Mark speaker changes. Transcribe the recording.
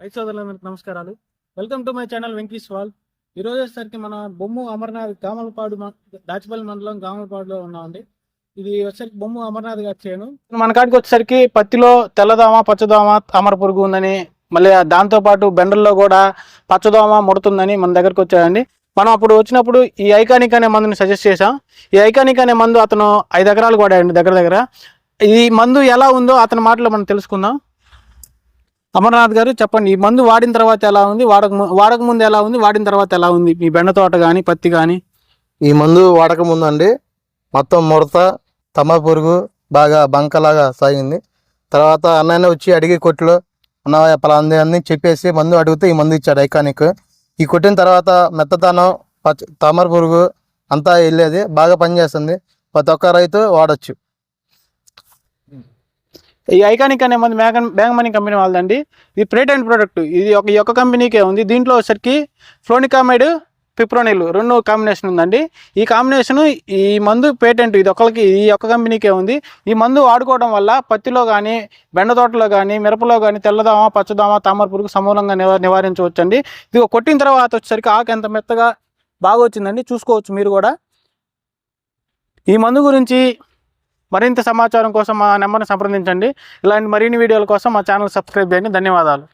Speaker 1: రైతు సోదరులందరికీ నమస్కారాలు. Welcome to my channel Venky's wall. ఈ రోజు వచ్చేసరికి మన బొమ్ము అమర్నాథ్ గామలపాడు దాచిపల్లి మండలం గామలపాడులో ఉన్నామండి. ఇది వచ్చేసరికి బొమ్ము అమర్నాథ్ గారి చేయను మన కాడికి వచ్చేసరికి పత్తిలో తెల్లదోమ పచ్చదోమ తామర పురుగు ఉందని మళ్ళీ దాంతోపాటు బెండల్లో కూడా పచ్చదోమ ముడుతుందని మన దగ్గరకు వచ్చాయండి మనం అప్పుడు వచ్చినప్పుడు ఈ ఐకానిక్ అనే మందుని సజెస్ట్ చేసాం ఈ ఐకానిక్ అనే మందు అతను ఐదు ఎకరాలు కూడా దగ్గర దగ్గర. ఈ మందు ఎలా ఉందో అతని మాటలో మనం తెలుసుకుందాం. అమర్నాథ్ గారు చెప్పండి ఈ మందు వాడిన తర్వాత ఎలా ఉంది? వాడక వాడక ముందు ఎలా ఉంది? వాడిన తర్వాత ఎలా ఉంది? మీ బెండ తోట కానీ పత్తి కానీ
Speaker 2: ఈ మందు వాడక ముందు అండి మొత్తం ముడత తమ పురుగు బాగా బంకలాగా సాగింది. తర్వాత అన్నయ్య వచ్చి అడిగి కొట్లు అన్న పలాంది అని చెప్పేసి మందు అడిగితే ఈ మందు ఇచ్చాడు ఐకానిక్. ఈ కొట్టిన తర్వాత మెత్తదనం పచ్చ తామర పురుగు అంతా వెళ్ళేది బాగా పనిచేస్తుంది. ప్రతి ఒక్క రైతు వాడచ్చు.
Speaker 1: ఈ ఐకానిక్ అనే మంది మ్యాగన్ బ్యాంక్ మనీ కంపెనీ వాళ్ళదండి. ఇది పేటెంట్ ప్రోడక్ట్ ఇది ఒక ఈ ఒక్క కంపెనీకే ఉంది. దీంట్లో వచ్చరికి ఫ్లోనికామైడ్ పిప్రోనిల్ రెండు కాంబినేషన్ ఉందండి. ఈ కాంబినేషన్ ఈ మందు పేటెంట్ ఇది ఒకరికి ఈ ఒక్క కంపెనీకే ఉంది. ఈ మందు వాడుకోవడం వల్ల పత్తిలో కానీ బెండ తోటలో కానీ మిరపలో కానీ తెల్లదామ పచ్చదామ తామర పురుగు సమూలంగా నివా నివారించవచ్చండి. ఇది కొట్టిన తర్వాత వచ్చేసరికి ఆకు ఎంత మెత్తగా బాగా వచ్చిందండి చూసుకోవచ్చు మీరు కూడా. ఈ మందు గురించి మరింత సమాచారం కోసం మా నెంబర్ని సంప్రదించండి. ఇలాంటి మరిన్ని వీడియోల కోసం మా ఛానల్ సబ్స్క్రైబ్ చేయండి. ధన్యవాదాలు.